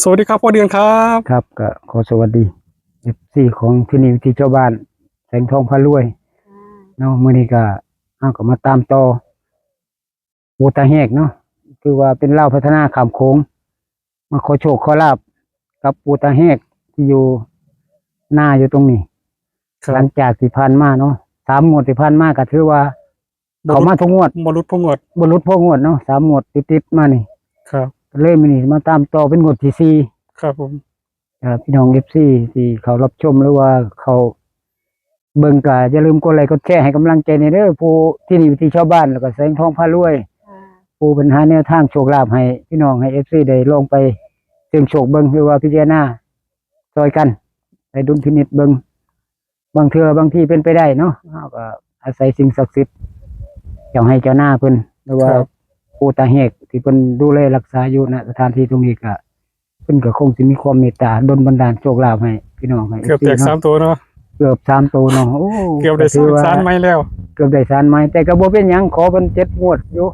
สวัสดีครับพ่อเดือนครับ ครับก็ขอสวัสดีเอฟซีของที่นี่วิธีเจ้าบ้าน แสงทองพารวยเนาะมื้อนี้ก็เอาก็มาตามต่อปูตาแหกเนาะคือว่าเป็นเล่าวพัฒนาขามโค้ง มาขอโชคขอลาบกับปูตาแหกที่อยู่หน้าอยู่ตรงนี้ครัหลับงจากที่ผ่านมาเนาะสามงวดที่ผ่านมาก็ถือว่า เขามาทุกงวดบรุษพงวดบรรลุพวกงวดเนาะสามงวดติดๆมานี่ ครับ เลยมื้อนี้มาตามต่อเป็นงวดที่สี่ครับผมเอ่อพี่น้องเอฟซีที่เขารับชมหรือว่าเขาเบิ่งก็อย่าลืมกดไลค์กดแชร์ให้กำลังใจในเด้อผู้ที่นี่วิธีชาวบ้านแล้วก็แสงทองพารวยผู้เป็นหาแนวทางโชคลาภให้ พี่น้องให้เอฟซีได้ลองไปเสี่ยงโชคเบิ่งหรือว่าพิจารณาซอยกันไปดุลพินิจเบิ่งบางเทื่อบางที่เป็นไปได้เนาะเราก็อาศัยสิ่งศักดิ์สิทธิ์เจ้าให้เจ้าหน้าเพิ่นหรือว่าครับผู้ตาเฮก ที่เพิ่นดูแลรักษาอยู่ณสถานที่ตรงนี้ก็เพิ่นก็คงสิมีความเมตตาดลบันดาลโชคลาภให้พี่น้องให้เกือบแตกเนาะสามตัวเนาะเกือบสามตัวเนาะโอ้เกือบได้ถืสามว่าสารไม่แล้ว เกือบได้สารไม้แต่ก็บ่เป็นหยังขอเพิ่นเจ็ดงวดอยู่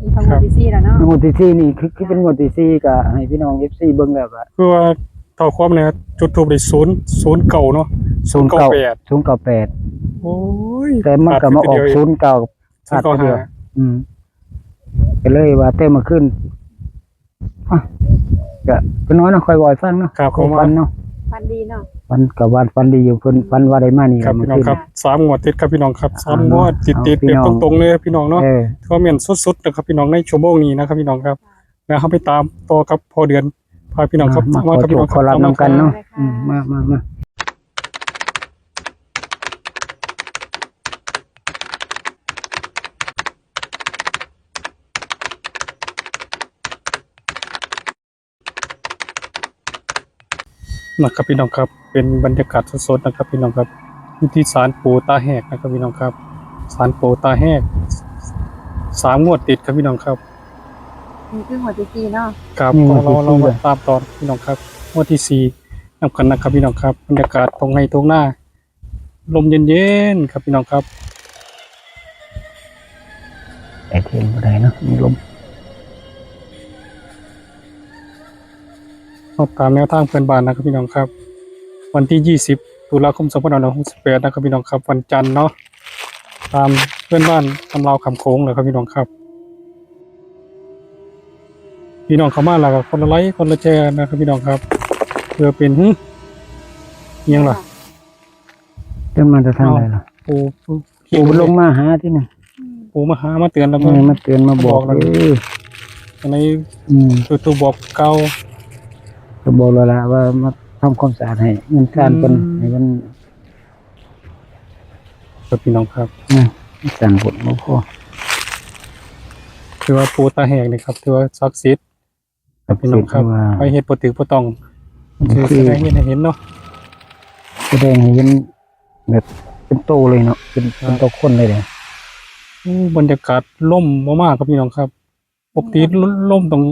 มีทั้งหมดที่สี่แล้วเนาะงวดที่สี่นี่คือคือเป็นงวดที่สี่ก็ให้พี่น้อง FC เบิ่งแล้วก็คือว่าต่อความเนี่ยจุดทูบได้ศูนย์ศูนย์เก่าเนาะศูนย์เก้า098ศูนย์เก้าแปดโอ้ยแต่มันก็มาออกศูนย์เก้าศูนย์เก้าเดีห้ายวอืม ก็เลยว่าเต้มาขึ้นอะก็ก็น้อยเนาะค่อยบ่อยฟังเนาะครับขผองมฟันเนาะฟันดีเนาะ ฟันกับวันฟันดีอยู่เพิ่นฟันว่าได้มานี่ครับมัพี่น้องขึ้นครับสามงวดติดครับพี่น้องครับสามเอางเนาะวดติดติดเอาพี่แบบน้อง ตรงๆเลยพี่น้องเนาะเออก็เหมือนสุดๆนะครับพี่น้องในชั่วโมงนี้นะครับพี่น้องครับแล้วเขาไปตามต่อครับพอเดือนพาพี่น้องครับมาขอครับโชพี่น้คองขอรับตามนำกันเนาะได้ค่ะอืมมามามา นะครับพี่น้องครับเป็นบรรยากาศสดๆนะครับพี่น้องครับอยู่ที่ศาลปู่ตาแหกนะครับพี่น้องครับศาลปู่ตาแหกสามงวดติดครับพี่น้องครับมีคือหัวที่สี่เนาะครับเราเรามาตามตอนพี่น้องครับงวดที่สี่นำกันนะครับพี่น้องครับบรรยากาศตรงในตรงหน้า ลมเย็นๆครับพี่น้องครับแต่เทียนบ่ได้เนาะมีลม เราตามแนวทางเพื่อนบ้านนะครับพี่น้องครับ วันที่ 20 ตุลาคม2568นะครับพี่น้องครับ วันจันทร์เนาะตามเพื่อนบ้านทำราวคำโค้งเลยครับพี่น้องครับ พี่น้องเข้ามาแล้วก็คนละไลค์คนละแชร์นะครับพี่น้องครับเพื่อเป็นหึอิหยังล่ะเดินมาจะทางใดล่ะปูปูปู่ลงมาหาที่นี่ปูมาหามาเตือนแล้วเอก็อมาเตือนมาบอกบอกแล้วเออในอืมตัวตัวบอกเก่า ก็บอกแล้วล่ะว่ามาทำความสะอาดให้เงินสร้างเพิ่นอืม ให้มันครับพี่น้องครับ นะสั่งบทบ่พอคือว่าปูตาแหกนี่ครับถือว่าศักดิ์สิทธิ์กับพี่น้องครับว่าไปเฮ็ดบ่ถือบ่ต้องคือแสดงเห็นให้เห็นเนาะ แสดงให้เห็นแบบเป็นโตเลยเนาะเป็นเป็นโตคนเลยเด้ออู้บรรยากาศล่มมากๆครับพี่น้องครับปกติล่มตรง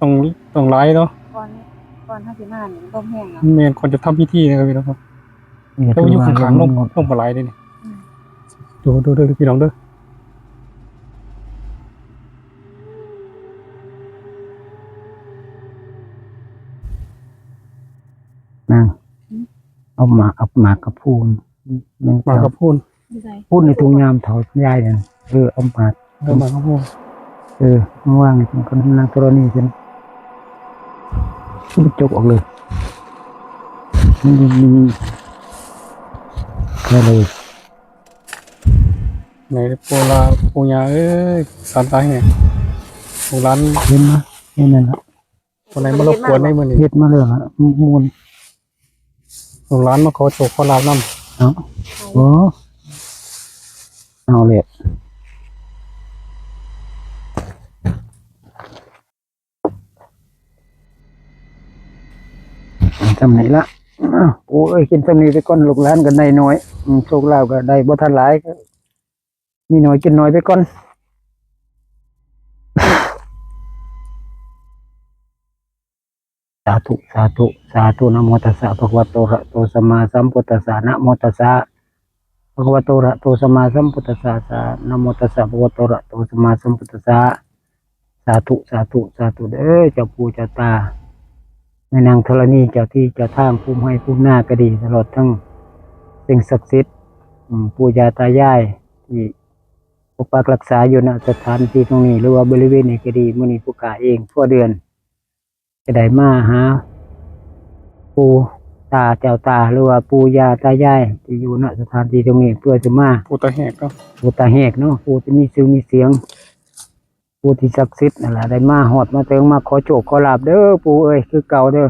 ตรงตรงไลายเนาะก่ อนก่อนห้าสิบห้าเนี่ยต้มแห้งเนาะแม่นคนจะทำพิธีนะครับพี่น้องครับนี่แล้วถือยู่ว่าข้างๆล่มหมดล่มบ่หลายเลยนี่ดูดูดูพี่น้องเด้อนั่งเอาหมากเอาหมากกับพูนนั่งมากับพูนดีใจพูนในถุงยามเถายายเนี่ยเออเอาหมากเดินมากับพูนเออมาวางในถุงคนนางธรณีเป็น มันจกออกเลยมันมีมีแค่เลยในปูลาปูยาเอ้ยสารตายเนี่ยโบราณเห็นไหมนี่นั่นละคนไหนมารบกวนในมื้อนี้เฮ็ดมาเลยฮะมูลโบราณมาขอโชคขอลาบนำเนาะโอ้เอาเลย ทำไหนละอ้าวโอ้ยกินสำนีไปก่อนลูกหลานกันได้น้อยโชคลาภก็ได้บ่ทันหลายมีน้อยกินน้อยไปก่อนสาธุสาธุสาธุนะโมตัสสะภะคะวะโตระโตสัมมาสัมพุทธัสสะนะโมตัสสะภะคะวะโตระโตสัมมาสัมพุทธัสสะสะนะโมตัสสะภะคะวะโตระหะโตสัมมาสัมพุทธัสสะสาธุสาธุสาธุเด้อเจ้าปู่เจ้าตา แม่นางธรณีเจ้าที่เจ้าทางภูมิให้ภูมิหน้าก็ดีตลอดทั้งสิ่งศักดิ์สิทธิ์อืมปู่ย่าตายายที่ปกปักรักษาอยู่ณสถานที่ตรงนี้ หรือว่าบริเวณนี้ก็ดีมื้อนี้ผู้กาเองทั่วเดือน จะได้มาหาปู่ตาเจ้าตาหรือว่าปู่ย่าตายายที่อยู่ณสถานที่ตรงนี้ เพื่อจะมาปูตะแหกเนาะปู่ตาแหกเนาะปู่ที่มีชื่อมีเสียง ปู่ที่ศักดิ์สิทธิ์นั่นแหละได้มาหอดมาเติงมาขอโชคขอลาบเด้อปู่เอ้ยคือเก่าเด้อ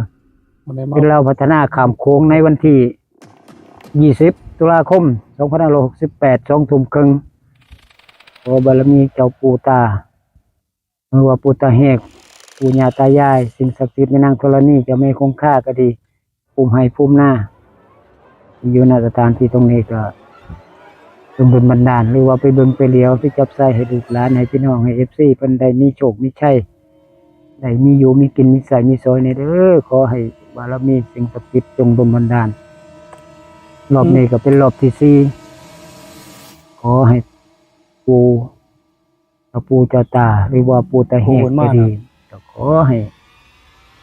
มันได้มาเป็นเราพัฒนาขามโค้งในวันที่ 20 ตุลาคม 2568 2ทุ่มครึ่งขอบารมีเจ้าปู่ตาหรือว่าปู่ตาแหกปู่ย่าตายาย สิ่งศักดิ์สิทธิ์ในนางธรณีเจะไม่คงค่าก็ดีภูมิให้ภูมิหน้าที่อยู่ณสถานที่ตรงนี้ก็ จงบุญบันดาลหรือว่าไปเบิ่งไปเลี้ยวไปจับใส่ให้ลูกหลานให้พี่น้องให้ FC เพิ่นได้มีโชคมีชัยได้มีอยู่มีกินมีใส่มีซอยในเด้อขอให้บารมีสิ่งศักดิ์สิทธิ์จงดลบันดาล รอบนี้ก็เป็นรอบที่สี่ขอให้ปูเจ้าปูเจ้าตา หรือว่าปูตาเฮกก็ดีก็ขอให้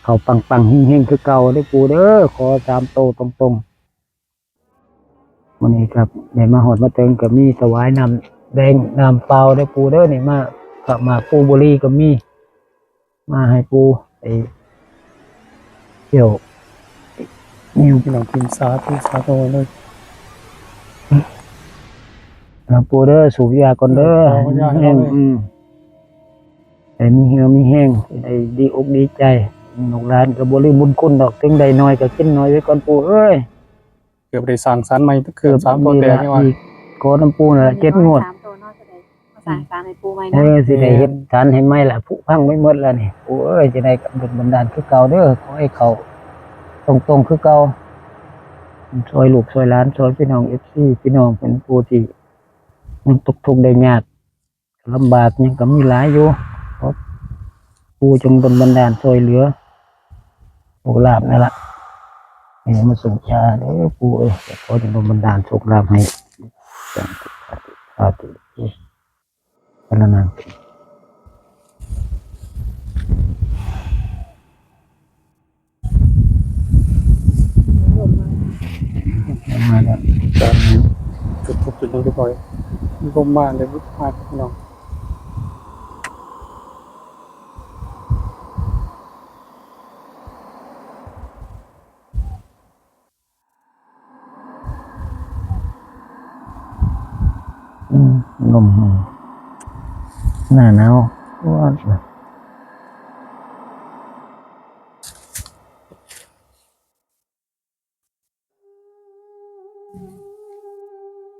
เขาปังปังๆเฮงคือเก่าได้ปูเด้อขอตามโตตรงๆ วันนี้ครับได้มาหอดมาเติงก็มีถวายน้ำแดงน้ำเปล่าได้อปูเด้อนี่มากับมาปูบุรีก็มี มาให้ปูไปเที่ยวนิวพี่น้องกินสาธุสาธุเลยหลวงปูเด้อสูบยาก่อนเด้อเอายาให้แห้งเราเลยอืมแต่มีเหี่ยวมีแห้งได้ดีอกดีใจนกหลานก็บ่ลืมบุญคุณดอกถึงได้น้อยก็กินน้อยไว้ก่อนปูเอ้ยเกือบได้สั่งสรรค์ใหม่เกือบสามตัวนี่แต่ละนี่ว่าอีกขอน้ำปูน่นละเจ็ดงวดสามตัวเนอกจะได้มาสั่งสารให้ปูไว้เอนะอสิได้เฮ็ดฐานให้ไหมล่ะผู้พังไม่หมดแล้วนี่ปูเอ้ยจะได้กำหนดบันดาลคือเก่าเด้อขอให้เขา ตรงๆคือเก่าซอยลูกซอยหลานซอยพี่น้อง FC พี่น้องเป็นผู้ที่ยังตกทุกข์ได้ยากลำบากยังก็มีหลายอยู่ขอปูจงดลบันดาลซอยเหลือโอลาบนั่นล่ะ ให้มาส่งชาเด้อปูเอ้ยขอจงบันดาลโชคลาภให้สาธุสาธุสาธุพระนามมาแล้วจุดทุบจุดยังเรียบร้อยมีลมมาเลยมาพี่น้อง ลมหน้าหนาวว่า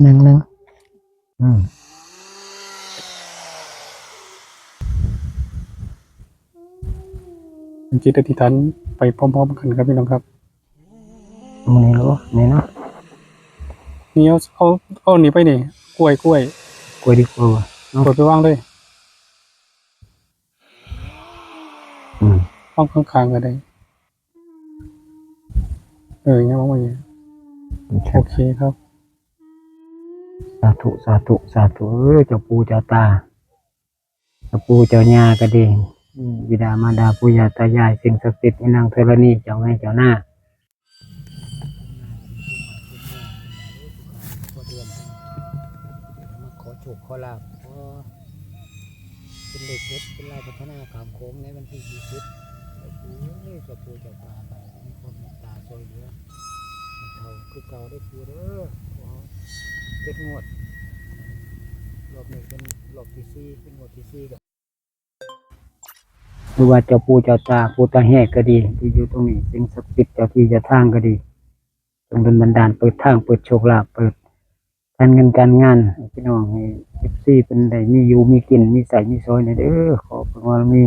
หนึ่งหนึ่งอืมเป็นจิตอธิษฐานไปพร้อมๆกันครับพี่น้องครับมันนี่รู้นี่เนาะนี่เอาเอาเอาหนีไปนี่ กล้วยกล้วยกล้วยดีกว่ากล้วยไปวางเลยอืมห้องข้างๆก็ได้ เอออย่างเงี้ยมองมาอย่างเงี้ยโอเคครับ สาธุสาธุสาธุเอ้ยเจ้าปู่เจ้าตาเจ้าปู่เจ้าย่าก็ดีอืมบิดามารดาปู่ย่าตายายสิ่งศักดิ์สิทธิ์ในนางเทรณีเจ้าแม่เจ้าหน้ามา อลาบขอเป็นเด็กเล็กเป็นลายพัฒนาขามโค้งในวันที่ยี่สิบแล้วปูเอ้ยกับปูจ้าตาไปมีคนเมตตาช่วยเหลือเขาคือเก่าได้ปูเด้อขอเจ็ดงวดรอบนี้เป็นรอบที่สี่เป็นงวดที่สี่กับหรือว่าเจ้าปูเจ้าตาปูตาแหกก็ดี ที่อยู่ตรงนี้สิ่งศักดิ์สิทธิ์เจ้าที่เจ้าทางก็ดีจงดลบันดาลเปิดทางเปิดโชคลาภเปิด การเงินการงานพี่น้องให้เอฟซีเป็นได้มีอยู่มีกินมีใส่มีซอยในเด้อขอพระบารมี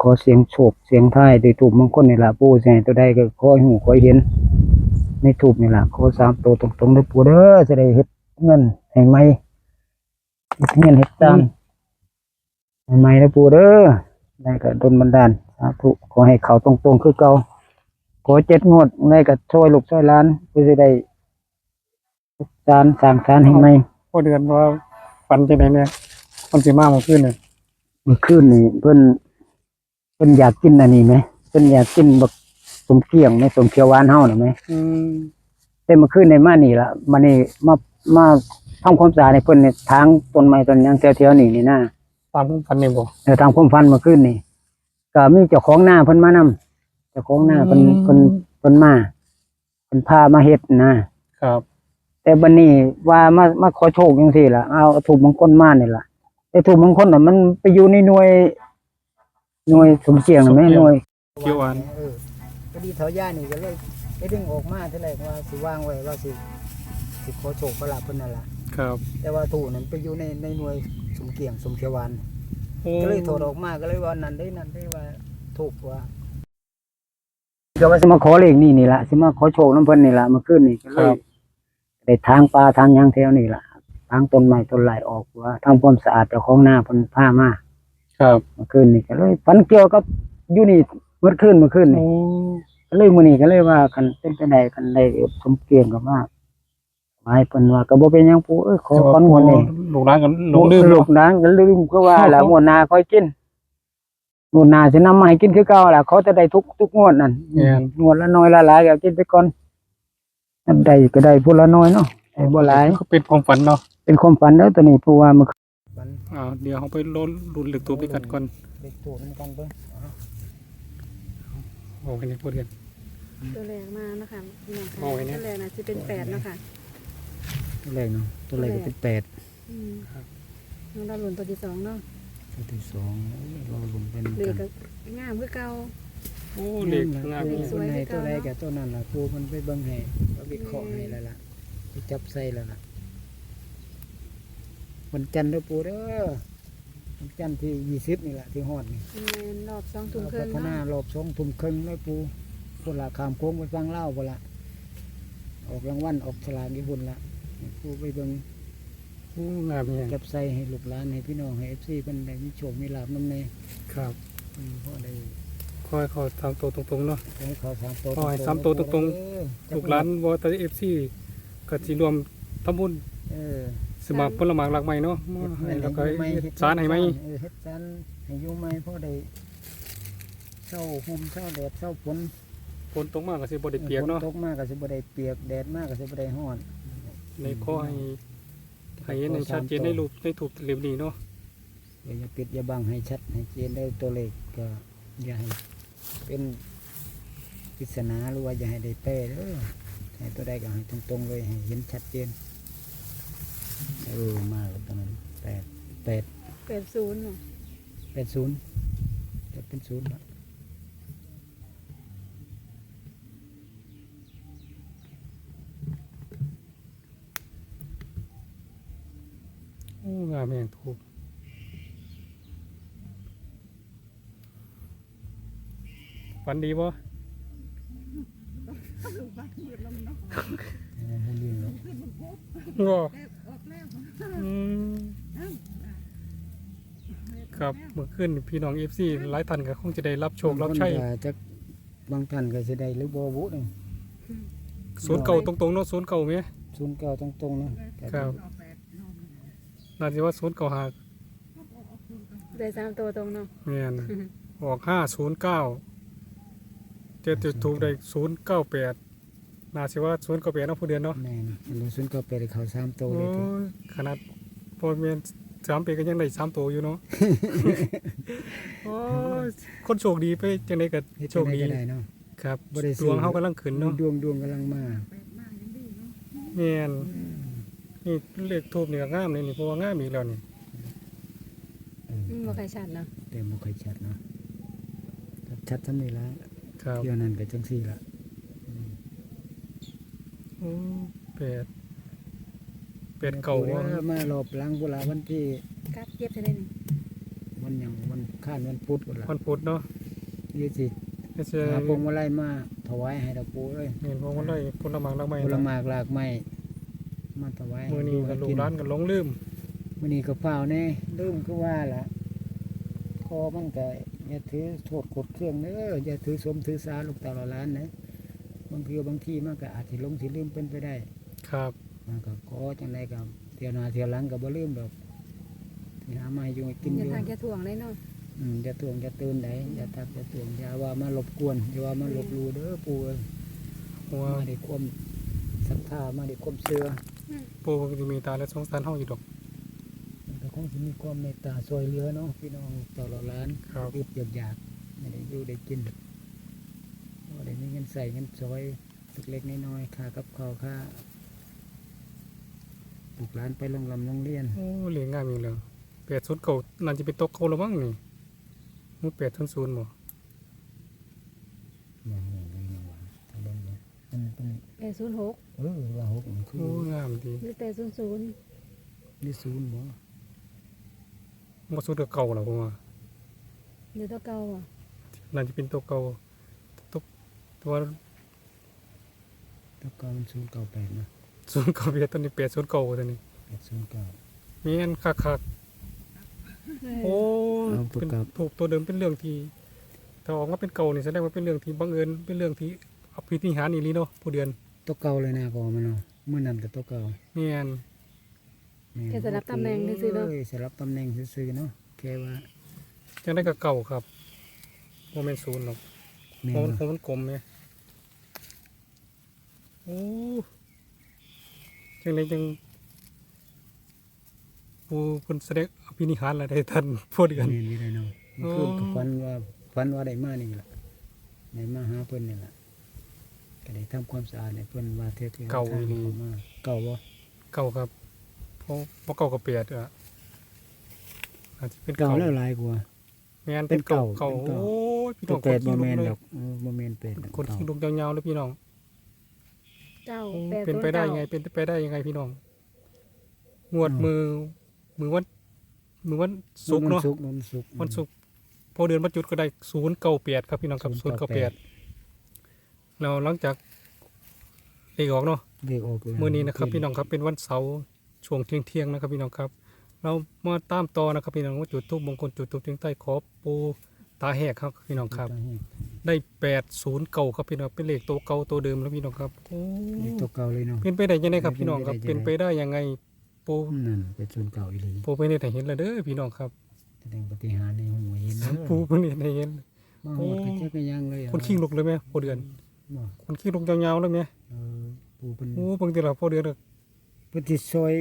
ขอเสียงโฉบเสียงท้ายโดยถูกมงคลนี่ล่ะปู่แส่ตัวใดก็ขอให้หูขอให้เห็นในถูกนี่ล่ะขอสามตัวตรงๆด้อปู่เด้อจะได้เฮ็ดเงินให้ไหมเฮ็ดเงินเฮ็ดตามให้ไหมเด้อปู่เด้อได้ก็ดลบันดาลสาธุขอให้เขาตรงๆคือเก่าขอเจ็ดงวดได้ก็ช่วยลูกช่วยหลานเพื่อจะได้ารสร้างสารให้ไหมพอเดือนว่าฝันจะไหนเนี่ยมันสิมาเมื่อคืนเนี่ยเมื่อคืนนี่เพิ่นเพิ่นอยากกินอันนี้ไหมเพิ่นอยากกินบักสมเกียงไหมสมเขียวหวานเฮาน่ะไหมอืมแต่เมื่อคืนในมานี่ละมานี่มามาทำความสะอาดในเพิ่นในทางต้นไม้ต้นหยังแถวๆนี่นี่นะตามผมฝันนี่บ่เออทางความฝันเมื่อคืนนี่ก็มีเจ้าของหน้าเพิ่นมานำเจ้าของหน้าเพิ่นเพิ่นเพิ่นมาเพิ่นพามาเฮ็ดนะครับ แต่บัดนี้ว่ามามาขอโชคจังซี่ล่ะเอาถูกมงคลมานี่ล่ะแต่ถูกมงคลน่ะมันไปอยู่ในหน่วย หน่วยสมเกียงน่ะแม่หน่วยเขียวหวานเออพอดีเถาย่านี่ก็เลยไปดึงออกมาเท่าไหร่ว่าสิวางไว้ว่าสิสิขอโชคพระลาภเพิ่นนั่นล่ะครับ แต่ว่าตู้นั้นไปอยู่ในในหน่วยสมเกียงสมเขียวหวานโอ้ก็เลยโทรออกมาก็เลยว่านั่นได้นั่นได้ว่าถูกว่าก็ว่าสิมาขอเลขนี่นี่ล่ะสิมาขอโชคน้ำเพิ่นนี่ล่ะเมื่อคืนนี่ก็เลย ได้ทางปลาทางหยังแถวนี่ล่ะทางต้นไม้ต้นไหลออกว่าทำความสะอาดเจ้าของหน้าเพิ่นพามาครับเมื่อคืนนี่ก็เลยฝันเกี่ยวกับอยู่นี่เมื่อคืนเมื่อคืนนี่โอ้ก็เลยมื้อนี้ก็เลยว่าคันเป็นไปได้คันได้สมเกียงก็ว่าหมายเพิ่นว่าก็บ่เป็นหยังปู่เอ้ยขอขอนงวดนี้ลูกร้านกันหลงลืมลูเนาะกนางก็ลืมก็ว่าล่ะงวดหน้าค่อยกินงวดหน้าสินำมาให้กินคือเก่าล่ะเขาจะได้ทุกทุกงวดนั่นแม่นงวดละน้อยละหลายก็กินไปก่อน อันใดก็ได้ผู้ละน้อยเนาะแต่บ่หลาย ก็เป็นความฝันเนาะเป็นความฝันเด้อตัวนี้เพราะว่ามันอ่าเดี๋ยวเขาไปลุ้นลุ้นเหล็กตัวไปกัดก่อนเด็กตัวมันกันเบิ่งโอ้ยนี่พูดกัน ตัวแรกมานะคะพี่น้องค่ะโอ้ยเนี่ย ตัวแรกน่ะจะเป็นแปดเนาะค่ะตัวแรกเนาะตัวแรกก็เป็นแปดอืมน้องดาวหลุนตัวที่สองเนาะตัวที่สองเราลงเป็นเลขก็งามคือเก่า โอ้เหล็กงามเลนี่ขสวยไหนคือตัเก่าวใดเนาะกับตัวนั้นล่ะครูมันไปเบิ่งให้ก็วิเคราะห์ให้แล้วล่ะไปจับใส่แล้วล่ะวันจันทร์เด้อปู่เด้อวันจันทร์ที่ยี่สิบนี่แหละที่ฮอดนี่แม่นรอบสองทุ่มครึ่พังฒนาเนาะรอบสองทุ่มครึ่งแล้วปูพุ่นละขามโค้งไปฟังเล่าพุ่นละออกรางวัลออกฉลากญี่ปุ่นละปูไปเบิ่งโอ้งามเนี่ยจับใส่ให้ลูกหลานให้พี่น้องให้เอฟซีเพิ่นได้มีโชคมีลาบน้ำในครับ อืมเพราะได้ คอยเขาทำตัวตรงๆเนาะให้เขาสามตัวขอให้สามตัวตรงๆเออลูกหลานวอเตอร์เอฟซีก็สิรวมทำบุญเออสมาผลหมากหลักใหม่เนาะมาให้แล้วก็เฮ็ดสารให้ไหมเออเฮ็ดสารให้อยู่ไหมเพราะได้เช้าหุ่มเช้าแดดเช้าฝนฝนตกมากก็สิบ่ได้เปียกเนาะฝตกมากก็สิบ่ได้เปียกแดดมากก็สิบ่ได้ร้อนในข้อให้ให้เห็นให้ชัดเจนในรูปในถูกเล่มนี้เนาะอย่าอย่าปิดอย่าบังให้ชัดให้เจนได้ตัวเลขก็อย่าให้ เป็นปริศนาหรือว่าอย่าให้ได้แป้เด้อให้ตัวใดก็ให้ตรงๆเลยให้เห็นชัดเจนเออมาแล้วตรงนั้นแปดแปดแปดศูนย์เนาะแปดศูนย์จะเป็นศูนย์ละโอ้งามแม่งถูก ฝันดีบ่เออให้เรียนแล้วก็อืมครับเมื่อคืนพี่น้องเอฟซีหลายท่านก็คงจะได้รับโชครับใช้บางนก็จะบางท่านก็จะได้หรือบ่บุนี่ศูนย์เก่าตรงๆเนาะศูนย์เก่าไหมศูนย์เก้าตรงๆเนาะครับน่าจะว่าศูนย์เก่าหากได้สามตัวตรงเนาะแม่นออกห้าศูนย์เก้า เจะจะถูกได้ศูนย์เก้าแปดน่าจะว่าศูนย์เก้าแปดเนาะผู้เดือนเนาะแม่นอันนี้ศูนย์เก้าแปดให้เขาสามตัวโอ้เลยทียขนาดพอเมียนสามปีก็ยังได้สามตัวอยู่เนาะ โอ้ยคนโชคดีไปจังไดก็เฮ็ดโชจังคไดดีก็ได้เนาะ ครับบ่ได้ดซื้อวงเฮากำลังขึ้นเนาะดวงดวงกำลังมาแม่นนี่เลขทูบนี่ก็งามเลยนี่เพราะว่างามอีกแล้วนี่เอออืมบ่ใครชัดเนาะแต่บ่ค่อยชัดเนาะถ้าชัดทำนี่ละ ครับเที่ยวนั้นก็จังซี่ละโอ้แปดแปดเก่าเด้ว่าอมารอบหลังบุลาวันที่กัดเย็บจะได้นี่วันหยังวันข้านวันพุธพุ่นล่ะวันพุธเนาะยี่สิก็จะหาพวงมาลัยมาถวายให้ดอกปูเอ้ยเห็นพวกมันได้ผลไม้หลากหลายผลเนาะหมากหลากไม้มาถวายให้มื้อนี้ก็ลูกกิร้านก็หลงลืม มื้อนี้ก็เฝ้าแน่ลืมคือว่าล่ะคอมันก็ อย่าถือโทษกดเครื่องเด้ออย่าถือสมถือสาลูกตาหลานนะบางทีบางทีมันก็อาจสิหลงสิลืมเป็นไปได้ ครับมันก็ขอจังไดก็เที่ยวหน้าเที่ยวหลังก็บ่ลืมดอกที่หามาให้อยู่ให้กินออย่ายู่ทางแค่ถ่วงเลยเนาะออืมอย่าตวงอย่าตื่นได้อย่าทักอย่าตวงอย่าว่ามารบกวนอย่าว่ามาลบหลู่เด้อปู่เอ้ยเพราะว่ามาได้ความศรัทธามาได้ความเชื่อ ปู่ก็จะมีตาและสงสารเฮาอยู่ดอกมันก็ คงสิมีความเมตตาช่วยเหลือเนาะพี่น้องตลอดร้านครับอึดอยากอยากไม่ได้อยู่ได้กินบ่ได้มีเงินใส่เงินซอยเล็กๆน้อยๆค่ากับข้าวค่าลูกหลานไปโรงลำโรงเรียนโอ้เลี้ยงง่ายมีเลยแปดศูนย์เก่านั่นจะเป็นโต๊ะเก่าแล้วมั้งนี่มือแปดศูนย์ศูนย์บ่อย่างนี้อย่างนี้ว่าทางเบิ่งเนาะมันเป็นแปดศูนย์หกเออว่าหกมันคือโอ้งามดีหรือแปดศูนย์ศูนย์ นี่ศูนย์บ่ บ่สุดก็เก่าแล้วผมว่าหรือตัวเก่าอะนั่นจะเป็นโต๊ะเก่าโต๊ะตัวแล้วก็มันศูนย์เก้าแปดนะศูนย์เก่าเบียดตัวนี้แปดศูนย์เก่าตัวนี้แปดศูนย์เก้ามีอันคักๆโอ้เอาตัวเป็นเก่าถูกตัวเดิมเป็นเรื่องที่ถ้าออกมาเป็นเก่านี่แสดงว่าเป็นเรื่องที่บังเอิญเป็นเรื่องที่อภิธิหารอีหลีเนาะผู้เดือนตัวเก่าเลยนะพอมันเนาะเมื่อนั้นก็ตัวเก่าแม่น แม่แค่สลับตำแหน่งซื่อๆเนาะเอ้ยสลับตำแหน่งซื่อๆเนาะแค่ว่าจังได้ก็เก่าครับโมเมนต์ศูนย์หรอกแม่เพราะมันนเพราะมันกลมไงโอ้จังไดจังผู้เพิ่นแสดงอภินิหารอะไรได้ท่านผู้เดือนแม่นอยู่เลยเนาะโอ้เมื่อคืนก็ฝันว่าฝันว่าได้มานี่แหละได้มาหาเพิ่นนี่แหละก็ได้ทำความสะอาดให้เพิ่นว่าเทื่อที่ทางเขามาเก่าบ่เก่าครับ เพราะเพราะเก่ากับเปียดอะอาจจะเป็นเก่าเก่าแล้วหลายกว่า แม่นเป็นเก่าเป็นเก่า เก่าเป็นเก่าโอ้ยพี่น้ตัอวงเป็ดคบ่นแม่ขี้นลุกเลยดอกเออบ่แม่นเป็ดดอกคนขี้ลุกยาวๆเลยพี่น้อง เก้าโอ้แปดเป็นศูนไปย์ได้เก้าไง เป็นไปได้ยังไงพี่น้อง งวดมือ มือวัน มือวันศุกร์เนาะศุกร์วันศุกร์วันศุกร์พอเดือนบรรจุดก็ได้ศูนย์เก้าแปดครับพี่น้องครับศูนย์เก้าแปด098 แล้วหลังจากเลขออกเนาะเรียกออกแล้วมื่อนี้นะครับ พี่น้องครับเป็นวันเสาร์ ช่วงเที่ยงเที่ยงๆนะครับพี่น้องครับ เรามาตามต่อนะครับพี่น้องว่าจุดทูบมงคลจุดทูบเทียงใต้ขอปูตาแหกครับพี่น้องครับ ได้แปดศูนย์เก่าครับพี่น้องเป็นเลขตัวเก่าตัวเดิมแล้วพี่น้องครับโอ้เรียกตัวเก่าเลยเนาะเป็นไปได้ยังไงครับพี่น้องครับเป็เป็นนไปไปได้ได้ยังไงปูนั่นเป็นศูนย์เก่าอีหลีปูเป็นได้เห็นแล้วเด้อพี่น้องครับแสดงปฏิหารย์ในหูเห็นเด้อปูเป็นได้เห็นมาหมดก็เจ๊ก็ยังเลยอะคนขี้ลุกเลยไหมพอเดือนบ่คนขี้ลุกยาวๆเลยไหมเออปูเป็นโอ้บางทีเราพอเดือนก็ เพิ่นสิซอย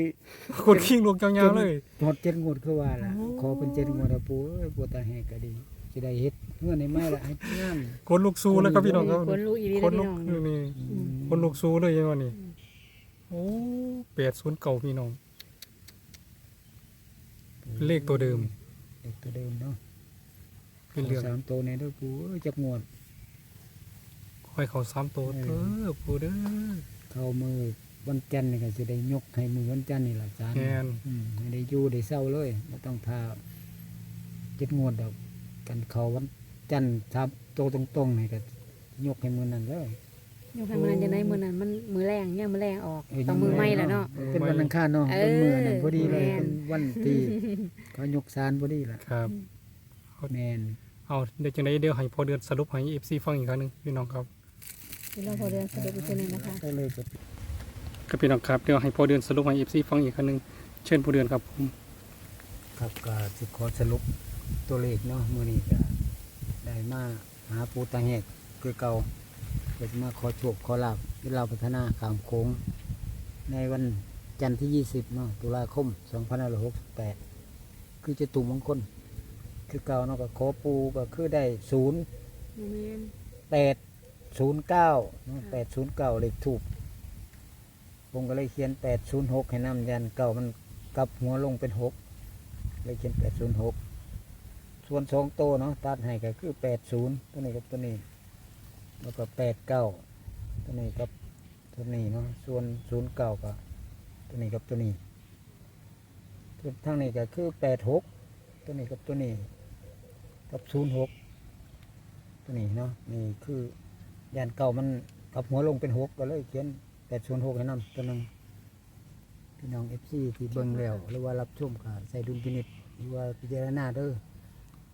คนขี้ลุกยาวๆเลยหอดเจ็ดงวดคือว่าล่ะ โอ้ ขอเป็นเจ็ดงวดอะปูเอ้ยปูตาแหกก็ดีสิได้เฮ็ดเงื่อนในไม้ละให้งามคนลุกสู้เลยครับพี่น้องครับคนลูกอีดีคเลยนพี่ลุกน้องนี่อืมคนลุกสู้เลยยังไงนี่โอ้แปดศูนย์เก่าพี่น้อง เลขตัวเดิม เลขตัวเดิมเนาะเป็นเรื่องสามตัวในเด้อปูเอ้ยจักงวด คอยเขาสามตัวเอเอออปูเด้อเข้ามือ วันจันทร์นี่ก็สิได้ยกให้มือวันจันทร์นี่ล่ะจานแม่น อืมให้ได้อยู่ได้เศร้าเลยบ่ต้องทาเจ็ดงวดดอกกันเขาวันจันทร์ทับโตวตรงๆนี่ก็ยกให้มือนั้นเลยยกให้มันจะได้มือนั้นมันมือแรงเนี่ยมือแรงออกเยต้องมือไหม้แล้วเนาะ เป็นวันอังคารเนาะเออเป็นมือนั่นพอดีเลยแม่น เป็นวันที่เขายกซานพอดีล่ะครับ แมนเอาเดี๋ยวจังไดเดี๋ยวให้พอเดือนสรุปให้เอฟซีฟังอีกครั้งหนึงพี่น้องครับ เดี๋ยวเราพอเดือนสรุปอีกทีหนึงนะคะ ก็เลยก็ ครับพี่น้องครับเดี๋ยวให้พอเดือนสรุปให้เอฟซีฟังอีกครั้งหนึงเชิญพอเดือนครับผมครับก็สิขอสรุปตัวเลขเนาะมื้อนี้ก็ได้มาหาปูตาแหกคือเก่าเกิดมาขอโชคขอลาบที่เราพัฒนาขามโค้ง ในวันจันทร์ที่ 20เนาะตุลาคม2568 คือจะตุมงคล คือเก่าเนาะก็ขอปูก็คือได้ศูนย์แม่นแปดศูนย์เก้าแปดศูนย์เก้าเลขถูก ผมก็เลยเขียนแปดศูนย์หกให้น้ำยันเก่ามันกลับหัวลงเป็นหกเลยเขียนแปดศูนย์หกส่วนสองโตเนาะตัดให้ก็คือแปดศูนย์ตัวนี้กับตัวนี้ แล้วก็แปดเก้าตัวนี้กับตัวนี้เนาะส่วนศูนย์เก้าก็ตัวนี้กับตัวนี้ส่วนทางนี้ก็คือแปดหกตัวนี้กับตัวนี้กับศูนย์หกตัวนี้เนาะนี่คือยานเก่ามันกลับหัวลงเป็นหกก็เลยเขียน แปดศูนย์หกให้นำตัวหนึงพี่น้องเอฟซีที่เบิ่งแล้วหรือว่ารับชมก็ใส่ดุลพินิจหรือว่าพิจารณาเด้อ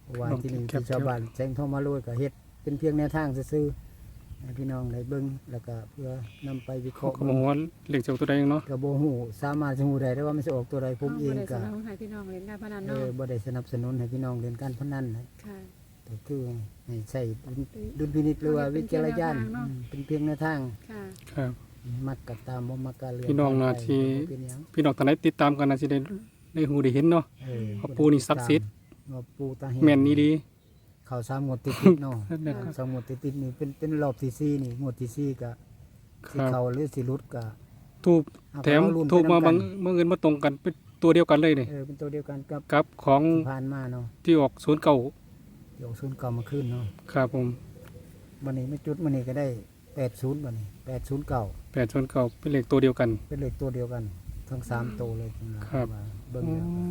เพราะว่าที่นี่ที่ชาวบ้านแสงทองมาโรยก็เฮ็ดเป็นเพียงแนวทางซื่อๆให้พี่น้องได้เบิ่งแล้วก็เพื่อนำไปวิเคเขาราะห์ก็บอกว่าเลี้ยงเจ้าตัวใดเนาะก็บ่ฮู้สามารถสิฮู้ได้ได้ว่ามันสิออกตัวใดผมเองบ่ได้ก็สนับสนุนให้พี่น้องเล่นการพนันเอเนาะอบ่ได้สนับสนุนให้พี่น้องเล่นการพนันนะ ค่ะ ก็คือให้ใช้ดุลพินิจหรือว่าวิจารณญาณเป็นเพียงแนวทางเนาะอืมเป็นเพียงแนวทางค่ะ ครับ มักก็ตามบ่มักก็เลือกพี่น้องน่ะไปที่บ่เป็นหยังพี่น้องท่านใดติดตามกันน่าสิได้ได้ฮู้ได้เห็นเนาะ เออเพราะปู่นี่ศักดิ์สิทธิ์ ว่าปู่ตาเห็แม่นนี่ดี เข้าสามงวดติดๆเนาะนั่นแหละครับ สามงวดติดๆนี่เป็นเป็นรอบที่สี่นี่งวดที่สี่ก็คสิรับเข้าหรือสิหลุดก็ ทูบเอาแถมเอาลุ้นไปทูบมานำบักังนบังเอิญมาตรงกันเป็นตัวเดียวกันเลยนี่เออเป็นตัวเดียวกันกับกับของที่ผ่านมาเนาะที่ออกศูนย์เก่าโยกศูนย์เก่ามาขึ้นเนาะครับผมวันนี้ไม่จุดวันนี้ก็ได้แปดศูนย์วันนี้ แปดศูนย์เก่าแปดศูนย์เก่าเป็นเลขตัวเดียวกัน เป็นเลขตัวเดียวกัน ทั้งสามตัวเลยคุณครับ ว่าเบิ้งแล้วก็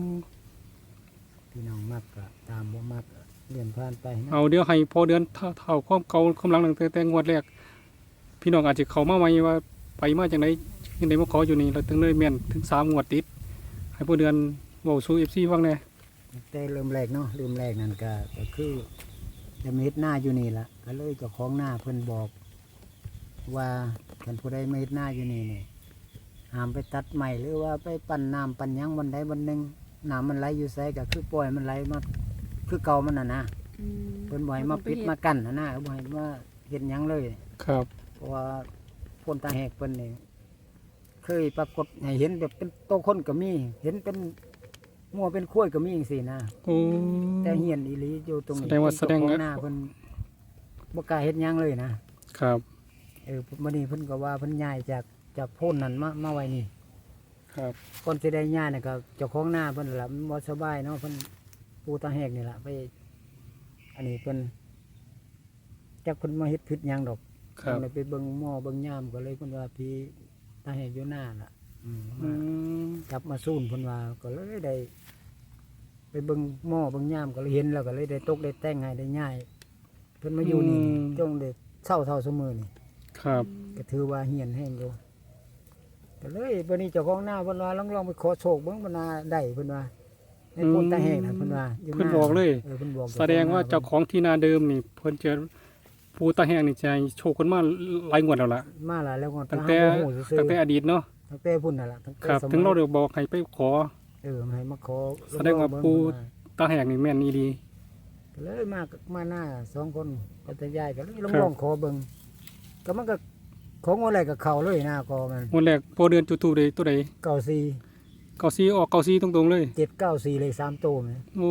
พี่น้องมากก็ตามบ่มากก็เรียนผ่านไปนะเอาเดี๋ยวให้พอเดือนเท่าเท่าความเก่าความหลังตั้งแต่แต่งวดแรกพี่น้องอาจจะเข้ามาใหม่ว่าไปมาจากไหนยังไงมาขออยู่นี่เราถึงเลยแม่นถึงสามงวดติด ให้พอเดือนเว้าสู่เอฟซีฟังแหน่ แต่เริ่มแรกเนาะเริ่มแรกนั่นก็ก็คือจะมีเฮ็ดหน้าอยู่นี่ละก็เลยเจ้าของหน้าเพิ่นบอก ว่าท่านผู้ใดมาเฮ็ดหน้าอยู่นี่นี่ห้ามไปตัดใหม่หรือว่าไปปั่นน้ำปั่นหยังวันใดวันหนึ่งน้ำมันไหลอยู่ไสก็คือปล่อยมันไหลมาคือเก่ามันน่ะนะอืมเพิ่นบ่ให้มาปิดมากั้นนะนะบ่ให้มาเฮ็ดหยังเลย ครับ เพราะว่าพ้นตาแหกเพิ่นนี่เคยปรากฏให้เห็นแบบเป็นโตวคนก็มี เห็นเป็นงัวเป็นข้วยก็มีจังซี่นะ โอ้ แต่เฮียนอีหลีอยู่ตรงนี้แสดงว่าเป็นแสดง เจ้ว่าของหน้าเพิ่นบ่กล้าเฮ็ดหยังเลยนะครับ เออมื้อนี้เพิ่นก็ว่าเพิ่นย้ายจากจากโพ้นนั้นมามาไว้นี่ครับก่อนสิได้ย้ายน่ะก็เจ้าของหน้าเพิ่นล่ะมันบ่สบายเนาะเพิ่นปูตาแหกนี่ล่ะไป อันนี้เพิ่นจักเพิ่นมาเฮ็ดผิดหยังดอกครับเลยไปเบิ่งหม้อเบิ่งยามก็เลยเพิ่นว่าพี่ตาแหกอยู่หน้าล่ะอืมอืมา มจับมาสู้นเพิ่นว่าก็เลยได้ ไปเบิ่งหม้อเบิ่งยามก็เลยเห็นแล้วก็เลยได้ตกได้แต่งให้ได้ง่าย เพิ่นมาอยู่นี่จงได้เศร้าเท่าเสมอนี่ ครับ ก็ถือว่าเฮียนแห้งอยู่ก็เลยบัดนี้เจ้าของหน้าเพิ่นว่าลองลองไปขอโชคเบิ่งเพิ่นว่าได้เพิ่นว่าในโพนตาแหกน่ะเพิ่นว่าอยู่หเพิ่นน้าบอกเลยเออเพิ่นบอกแสดงว่าเจ้าของที่นาเดิมนี่เพิ่นจะปูตาแห้งนี่จะโชคคนมาหลายงวดแล้วล่ะมาล่ะแล้วก็ตั้งแต่หาบ่ฮู้ซื่อๆตั้งแต่อดีตเนาะตั้งแต่พุ่นน่ะล่ะตั้งแต่ครับ สมัยถึงเราเดี๋ยวบอกให้ไปขอ เออให้มาขอแสดงว่าปู่ตาแห้งนี่แม่นอีดีก็เลยมามาหน้าสองคนก็จะย้ายก็เลยลองครับ ลองขอเบิ่ง ก็มันก็ของอะไรกับเขาเลยหน้าคอมันงวดแรกพอเดือนจุตูเลยตัวใดเก้าสี่เก้าซีออกเก้าซีตรงๆเลย เจ็ดเก้าสี่เลยสามตัวไหมโอ้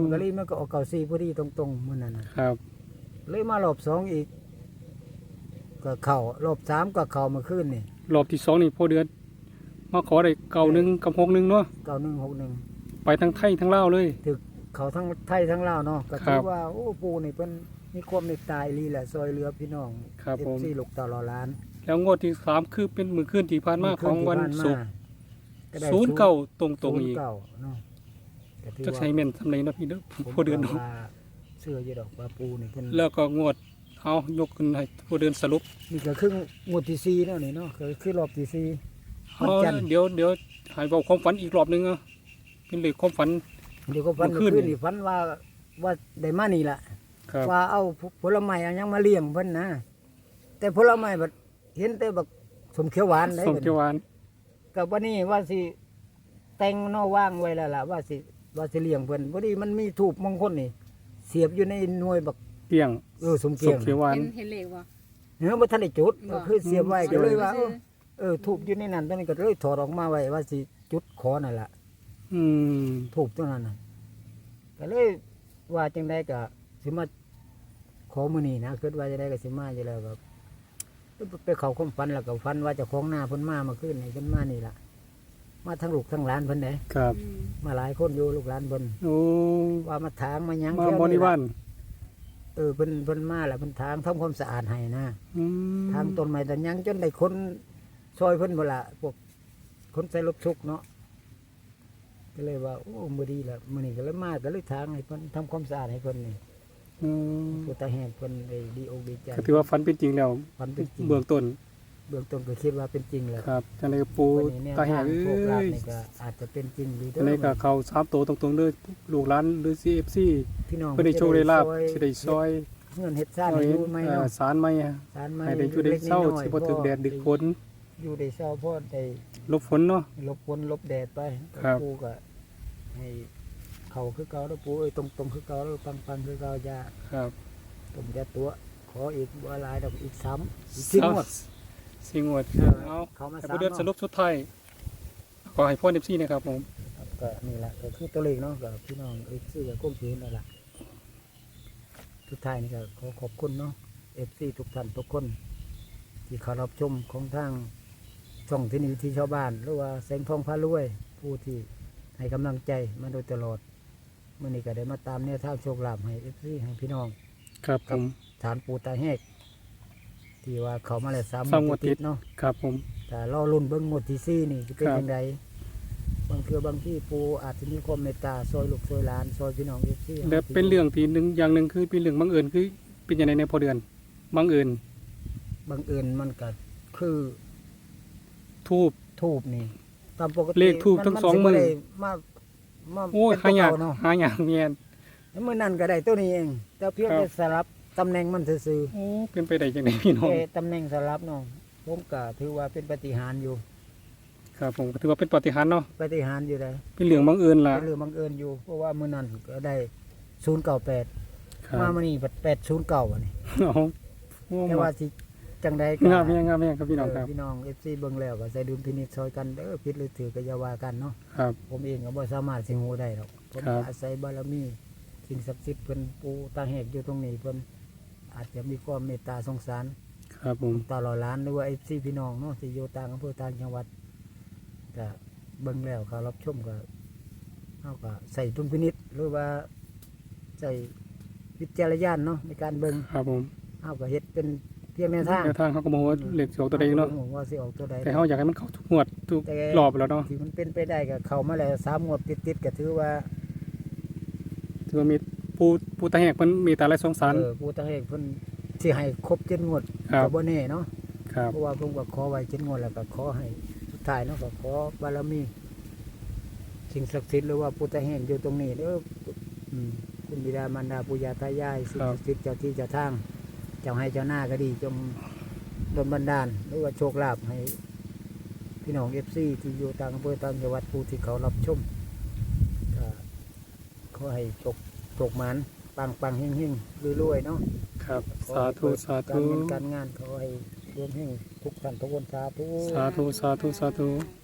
มันก็เลยมันก็ออกเก้าสี่พอดีตรงๆมื่อนั้นน่ะครับเลยมารอบสองอีกก็เข่ารอบสามก็เข่ามาขึ้นนี่รอบที่สองนี่พอเดือนมาขอได้เก่าหนึ่งกับหกหนึ่งเนาะเก้าหนึ่งหกหนึ่งไปทั้งไทยทั้งลาวเลย เขาทั้งไทยทั้งลาวเนาะก็ครัถือบ ว่าโอ้ปูนี่เป็น มีความเมตตาอีหลีแหละซอยเหลือพี่น้องครับเอผมฟซีลูกตาลอล้านแล้วงวดที่สามคือเป็นมือขึ้นที่ผ่านมาของวันศุกร์ก็ได้ศูนย์เก้าตรงตรงๆอีกศูนย์เก้าเนาะก็ถือจะว่าใช้เม่นทำไรเนาะพี่เนาะผมพอเดือนก็เนาะว่าเสื้อยีดอกว่าปูนี่เพิ่นแล้วก็งวดเอายกขึ้นให้พอเดือนสรุปนี่ก็ครึ่งงวดที่สี่เนาะนี่เนาะก็คือรอบที่สี่วันเอาจันทร์เดี๋ยวเดี๋ยวให้บอกความฝันอีกรอบหนึงอะเป็นเลขความฝัน เดี๋ยวก็ฟันเมื่อคืคืนนนี่ฟันว่าว่าได้มานี่ล่ะ ครับว่าเอาผลไม้เอาหยังมาเลี้ยงเพิ่นนะแต่ผลไม้บัดเห็นแต่บักสมเขียวหวานได้ส่งบัดเจาวานกับวันนี้ว่าสิแต่งเนอว่างไว้แล้วล่ะว่าสิว่าสิเลี้ยงเพิ่นพอดีมันมีถูกมงคลนี่ เสียบอยู่ในหน่วยบักเปี้ยงเออสมเกีส่ยงงเขียวหวานเห็นเห็นเลขบ่เนื้อบ่ทันได้จุดบ่ก็คือเสียบไว้ก็เลยว่าเอซื้อเออถูกอยู่ในนั้นตอนนี้ก็เลยถอดออกมาไว้ว่าสิจุดขอนั่นแหละอืมถูกตัวนั้นน่ะก็เลยว่าจังไดก็สิมา ขอมือนี้นะคิดว่าจะได้ก็สิมาอยู่แล้วก็ไปเขาความฝันแล้วก็ฝันว่าเจะคล้าของหน้าเพิ่นมาเมาขึ้นนี่เพิ่นมานี่ล่ะ มาทั้งลูกทั้งหลานเพิ่นเด้ครับอืมมาหลายคนอยู่ลูกหลานเพิ่นโอ้ว่ามาถางมาหยังมาแถวบรินี่วาล่ะรเออเพิ่นเพิ่นมาแล้วเพิ่นถางทำความสะอาดให้นะอืมทางต้นไม้ต้นหยังจนได้คนซอยเพิ่นบ่ละพวกคนใส่รถชุกเนาะก็เลยว่าโอ้มื้อดีละมื้อนี้ก็เลยมาก็เลยทางให้เพิ่นทำความสะอาดให้เพิ่นนี่ อืมผู้ตาแหกเพิ่นได้ดีอกดีใจก็ถือว่าฝันเป็นจริงแล้วฝันเป็นจริงเบื้องต้นเบื้องต้นก็คิดว่าเป็นจริงแหละครับจังไดก็ปูวันนี้เนี่ยตาแหทากงเอ้โชคลาภยนี่ก็อาจจะเป็นจริงหรือจังไดก็เข้าสามโตวตรงๆเด้อลูกหลานหรือ CFC พี่น้องเพิ่นได้โชคได้ลาบสิได้ซอยหเงินเฮ็ดซ่านให้อยู่ไหมเอ่อเนาะสารไหมอะสารไม้ให้ได้อยู่ได้เศร้าล็กๆน้อยสิๆบ่ถึกแดดดึกฝนอยู่ได้เศร้าเพราะได้ หลบฝนเนาะ หลบฝนหลบแดดไปครับ ปูก็ให้ เขาคือเก่าแล้วปูเอ้ยตรงๆคือเก่าแล้วปังๆคือเก่าอย่าครับตรงจะตัว ขออีกบ่หลายดอกอีกซ้ำอีกสิบงวดสิงวดเออเอาเขามาให้ซ้ำผู้เดือนสเนาะรุปสุดท้ายขอให้พ่อ FC นะครับผมครับก็นี่แหละก็คือตัวเลขเนาะกับพี่น้องเอฟซีกับก้มพื้นนั่นแหละทุกท้ายนี่ก็ขอขอบคุณเนาะเอฟซีทุกท่านทุกคน ที่เขารับชมของทางช่องที่นี่ที่ชาวบ้านหรือว่าแสงทองพารวย ผู้ที่ให้กำลังใจมาโดยตลอดเมื่อนี้ก็ได้มาตามแนวทางโชคลาภให้เอฟซีให้พี่น้อง ครับผม ฐานปูตาแหกที่ว่าเขามาแล้วสามสามงวดติด เนาะครับผม แต่รอรุ่นเบิ้งงวดที่สี่นี่จะเป็นครับ ยังไงบางเทือบางที่ปูอาจจะมีความเมตตาซอยลูกซอยหลานซอยพี่น้องเอฟซีและเป็นเรื่องที่หนึ่งอย่างหนึ่งคือเป็นเรื่องบังเอิญคือเป็นอย่างไรในพอเดือนบังเอิญบังเอิญมันก็คือทูบ ทูบนี่ตามปกติเลขธูปทั้งสองมือนสิบ่ได้มา มาโอ้ยเป็นหาตัวยากเก่เนาะหายากเมียน แล้วมื่อนั้นก็ได้ตัวนี้เอง แต่เพียงครับ แต่สลับตำแหน่งมันซื่อโอ้เป็นไปได้จังไดพี่น้องๆแต่ตำแหน่งสลับเนาะผมก็ถือว่าเป็นปาฏิหารย์อยู่ครับผมก็ถือว่าเป็นปาฏิหารย์เนาะปาฏิหารย์อยู่เลยเป็นเรื่องบังเอิญล่ะเป็นเรื่องบังเอิญอยู่ เพราะว่ามื่อนั้นก็ได้ศูนย์เก่าแปดครับมามื่อนี้แปดศูนย์เก่าอันนี้ เอาโอ้แต่ว่าสิ จังใดก็งามแม่งามแม่งครับพี่น้องครับเพี่น้องเอฟซีเบิ่งแล้วก็ใส่ดุลพินิจซอยกันเด้อผิดหรือถือก็อย่าว่ากันเนาะครับ ผมเองก็บ่สามารถสิฮู้ได้หรอกผมครับ อาศัยบารมีสิ่งศักดิ์สิทธิ์เพิ่นปูตาแหกอยู่ตรงนี้เพิ่นอาจจะมีความเมตตาสงสาร ครับผม ตลอดล้านหรือว่าเอฟซีพี่น้องเนาะที่อยู่ต่างอำเภอต่างจังหวัดก็เบิ่งแล้วก็รับชมก็เฮาก็ใส่ดุลพินิจหรือว่าใส่วิจารณญาณเนาะในการเบิ่งครับผมเฮาก็เฮ็ดเป็น เพียงแนวทางแนวทางเขาก็บอกว่าเหล็กสองตัวเองเนาะผมว่าสิออกตัวใดแต่เขาอยากให้มันเข้าทุกงวดทุกแต่รอบแล้วเนาะที่มันเป็นไปได้ก็เข้ามาแล้วสามงวดติดๆก็ถือว่าถือว่ามีปูปูตาแหกมันมีตาไรสงสารเออผู้ตั้งเองเพิ่นสิให้ครบเจ็ดงวดครับก็บ่แน่เนาะครับเพราะว่าผมก็ขอไว้เจ็ดงวดแล้วก็ขอให้สุดท้ายเนาะก็ขอบารมีสิ่งศักดิ์สิทธิ์หรือว่าผู้ตั้งเองอยู่ตรงนี้เด้ออืมคุณบิดามารดาปู่ย่าตายายสิ่งศักดิ์สิทธิ์เจ้าที่เจ้าทาง เจ้าให้เจ้าหน้าก็ดีจงดลบันดาลหรือว่าโชคลาภให้ พี่น้องเอฟซีที่อยู่ต่างอำเภอต่างจังหวัดผู้ที่เขารับชมก็ขอให้ตกตกหมันปังปังๆเฮงเฮงๆรวยๆเนาะครับขอสาให้ธุเปิดสาการธุเงินการงานขอให้รวมเฮงทุกท่านทุกคนสาธุ สาธุ สาธุ สาธุส